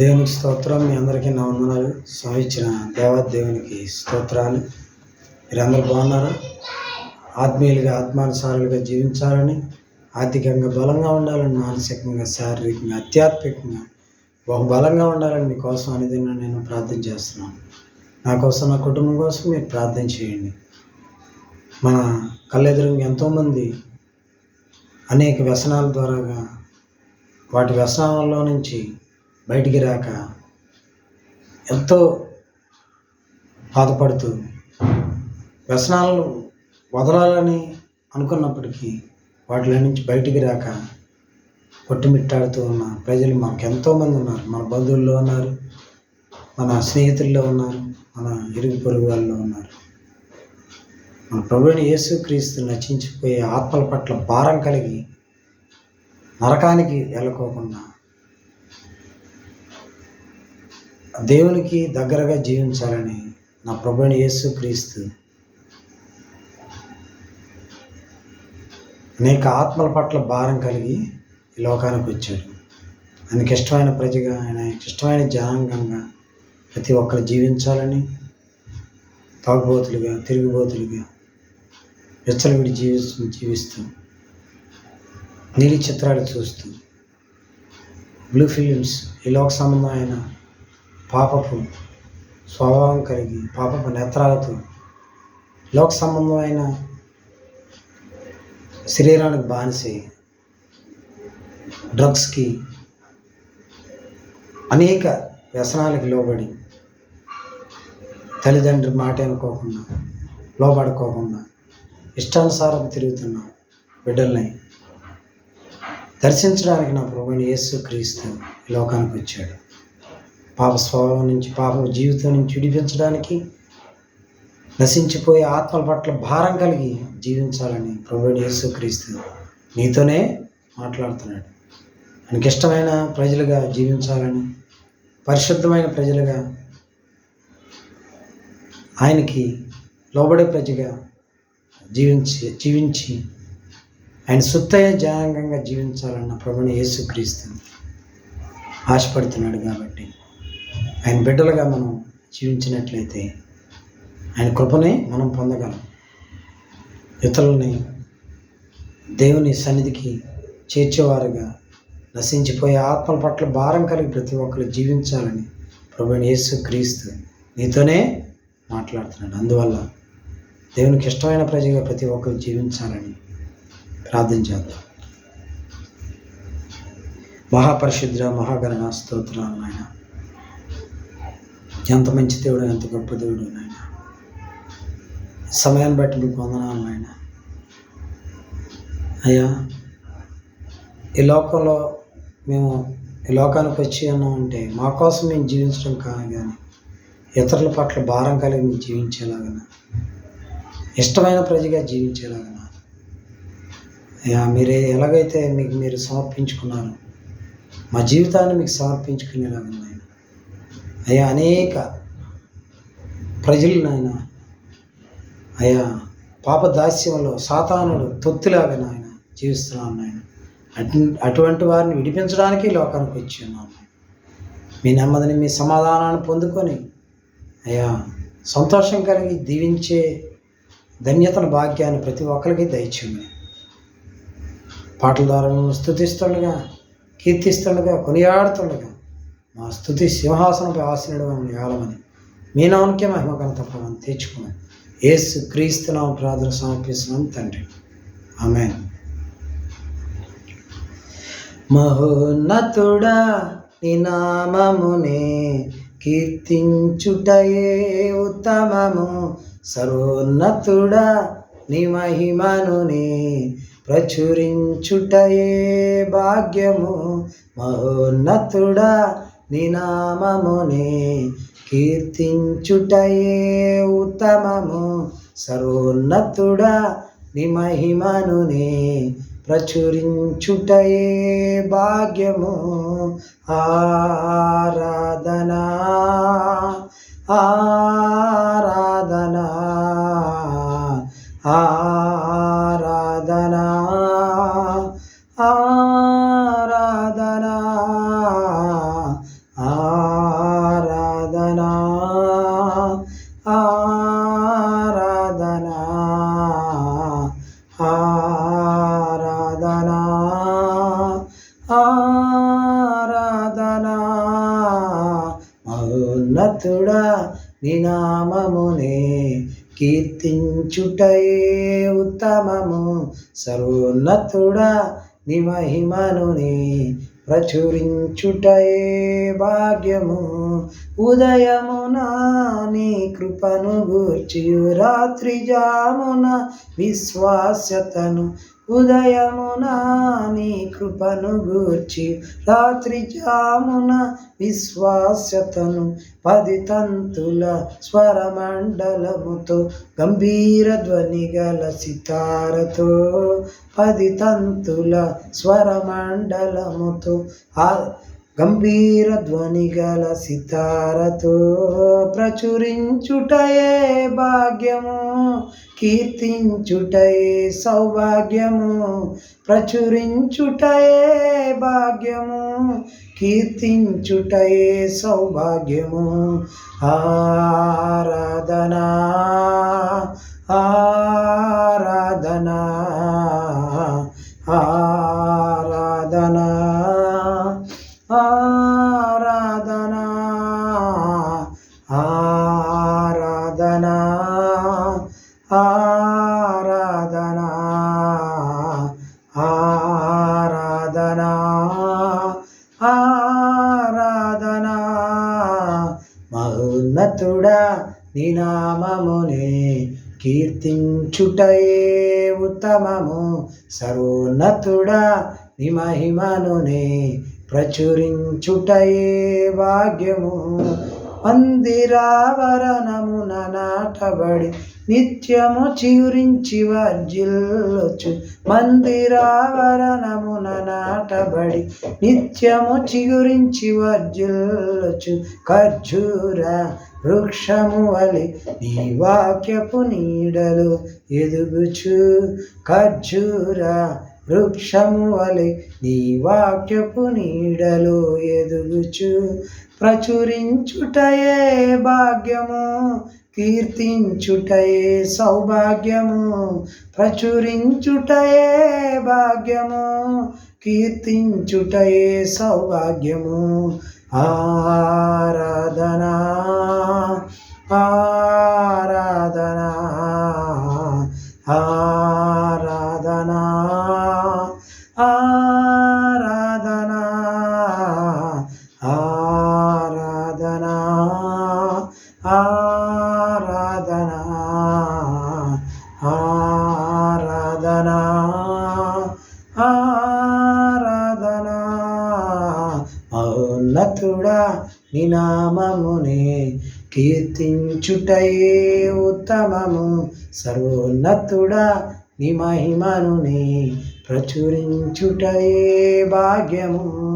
దేవునికి స్తోత్రం. మీ అందరికీ నా వందనాలు. స్వామిచ్చిన దేవాదేవునికి స్తోత్రాలు. మీరందరూ బాగున్నారా? ఆత్మీయులుగా ఆత్మానుసారులుగా జీవించాలని ఆర్థికంగా బలంగా ఉండాలని మానసికంగా శారీరకంగా ఆధ్యాత్మికంగా బహుబలంగా ఉండాలని మీకోసం అనేది నేను ప్రార్థన చేస్తున్నాను. నా కోసం నా కుటుంబం కోసం మీరు ప్రార్థన చేయండి. మన కళ్ళెదురుగా ఎంతోమంది అనేక వ్యసనాల ద్వారాగా వాటి వ్యసనాల్లో నుంచి బయటికి రాక ఎంతో బాధపడుతూ వ్యసనాలను వదలాలని అనుకున్నప్పటికీ వాటిలో నుంచి బయటికి రాక కొట్టుమిట్టాడుతూ ఉన్న ప్రజలు మనకు ఎంతోమంది ఉన్నారు. మన బంధువుల్లో ఉన్నారు మన స్నేహితుల్లో ఉన్నారు మన ఇరుగు పొరుగు వాళ్ళలో ఉన్నారు. మన ప్రభుని యేసుక్రీస్తు నచించిపోయే ఆత్మల పట్ల భారం కలిగి నరకానికి వెళ్ళకోకుండా దేవునికి దగ్గరగా జీవించాలని నా ప్రభుని యేసు క్రీస్తు అనేక ఆత్మల పట్ల భారం కలిగి ఈ లోకానికి వచ్చాడు. ఆయనకి ఇష్టమైన ప్రజగా ఆయన ఇష్టమైన జనాంగంగా ప్రతి ఒక్కరు జీవించాలని తాగుబోతులుగా తిరుగుబోతులుగా విచ్చలవిడి జీవిస్తూ జీవిస్తూ నీలి చిత్రాలు చూస్తూ బ్లూ ఫిలిమ్స్ ఈ లోక సంబంధమైన పాపపు స్వభావం కలిగి పాపపు నేత్రాలతో లోక సంబంధమైన శరీరానికి బానిసే డ్రగ్స్కి అనేక వ్యసనాలకు లోబడి తల్లిదండ్రి మాట అనుకోకుండా లోబడుకోకుండా ఇష్టానుసారం తిరుగుతున్న బిడ్డల్ని దర్శించడానికి నా ప్రభుని యేసు క్రీస్తు ఈ లోకానికి వచ్చాడు. పాప స్వభావం నుంచి పాప జీవితం నుంచి విడిపించడానికి నశించిపోయే ఆత్మల పట్ల భారం కలిగి జీవించాలని ప్రభుడు యేసుక్రీస్తు నీతోనే మాట్లాడుతున్నాడు. ఆయనకి ఇష్టమైన ప్రజలుగా జీవించాలని పరిశుద్ధమైన ప్రజలుగా ఆయనకి లోబడే ప్రజగా జీవించి జీవించి ఆయన సుత్తయ జనాంగంగా జీవించాలన్న ప్రభుని యేసుక్రీస్తు ఆశపడుతున్నాడు కాబట్టి ఆయన బిడ్డలుగా మనం జీవించినట్లయితే ఆయన కృపనే మనం పొందగలం. ఇతరులని దేవుని సన్నిధికి చేర్చేవారుగా నశించిపోయే ఆత్మల పట్ల భారం కలిగి ప్రతి ఒక్కరు జీవించాలని ప్రభుని యేసు క్రీస్తు నీతోనే మాట్లాడుతున్నాడు. అందువల్ల దేవునికి ఇష్టమైన ప్రజగా ప్రతి ఒక్కరు జీవించాలని ప్రార్థన చేద్దాం. మహాపరిశుద్ర మహాగణ స్తోత్రాలు నాయన. ఎంత మంచి దేవుడు ఎంత గొప్ప దేవుడు నాయన. సమయాన్ని బట్టి మీకు వందనాలు నాయన. అయ్యా ఈ లోకంలో మేము ఈ లోకానికి వచ్చి ఉన్నామంటే మా కోసం మేము జీవించడం కాదు కానీ ఇతరుల పట్ల భారం కలిగి మేము జీవించేలాగన ఇష్టమైన ప్రజగా జీవించేలాగన అయ్యా మీరే ఎలాగైతే మీకు మీరు సమర్పించుకున్నారు మా జీవితాన్ని మీకు సమర్పించుకునేలాగా ఆయా అనేక ప్రజలు నాయన అయ్యా పాప దాస్యంలో సాతానుడు తొత్తులాగా నాయన జీవిస్తున్నాను నాయన. అటు అటువంటి వారిని విడిపించడానికి లోకానికి వచ్చి ఉన్నాను మీ నెమ్మదిని మీ సమాధానాన్ని పొందుకొని అయా సంతోషం కలిగి దీవించే ధన్యతను భాగ్యాన్ని ప్రతి ఒక్కరికి దయచేయండి. పాటల ద్వారా మిమ్మల్ని స్థుతిస్తుండగా కీర్తిస్తుండగా కొనియాడుతుండగా మా స్థుతి సింహాసనంపై ఆశనుడు మమ్మల్ని ఆలమని మీ నామకే మహిమ ఘనత ప్రభావం తెచ్చుకున్నాం ఏసు క్రీస్తు నామ ప్రార్థన సమర్పిస్తున్నాం తండ్రి. ఆమె మహోన్నతుడా నీ నామమునే కీర్తించుటయే ఉత్తమము. సర్వోన్నతుడా నీ మహిమనునే ప్రచురించుటయే భాగ్యము. మహోన్నతుడా నినామమునే కీర్తించుటయే ఉత్తమము. సర్వోన్నతుడా నిమహిమనునే ప్రచురించుటయే భాగ్యము. ఆరాధనా ఆ ఆరాధన ఆరాధన ఆరాధన. మౌన్నతుడా నినామమునే కీర్తించుటయే ఉత్తమము. సర్వోన్నతుడా నిమహిమనుని ప్రచురించుటయే భాగ్యము. ఉదయమున నీ కృపను గూర్చి రాత్రి జామున విశ్వాస్యతను ఉదయమున నీ కృపను గూర్చి రాత్రి జామున విశ్వాస్యతను పది తంతుల స్వరమండలముతో గంభీర ధ్వని గల సితారతో పది తంతుల స్వరమండలముతో ఆ గంభీర ధ్వని గల సితారతో ప్రచురించుటయే భాగ్యము కీర్తించుటయే సౌభాగ్యము ప్రచురించుటయే భాగ్యము కీర్తించుటయే సౌభాగ్యము. ఆరాధనా ఆరాధనా ఆరాధనా. ఉన్నతుడా నీ నామమునే కీర్తించుటయే ఉత్తమము. సర్వోన్నతుడా నీ మహిమనునే ప్రచురించుటయే భాగ్యము. మందిరావరణమున నాటబడి నిత్యము చిగురించి వర్జిల్లుచు మందిరావరణమున నాటబడి నిత్యము చిగురించి వర్జిల్లుచు ఖర్జూర వృక్షము వలి నీ వాక్యపు నీడలు ఎదుగుచు. ఖర్జూర వృక్షము వలె నీ వాక్యపు నీడలు ఎదుగుచు. ప్రచురించుటయే భాగ్యము కీర్తించుటయే సౌభాగ్యము ప్రచురించుటయే భాగ్యము కీర్తించుటయే సౌభాగ్యము. ఆరాధనా ఆ సర్వోన్నతుడా నినామమునే కీర్తించుటయే ఉత్తమము. సర్వోన్నతుడా ని మహిమనునే ప్రచురించుటయే భాగ్యము.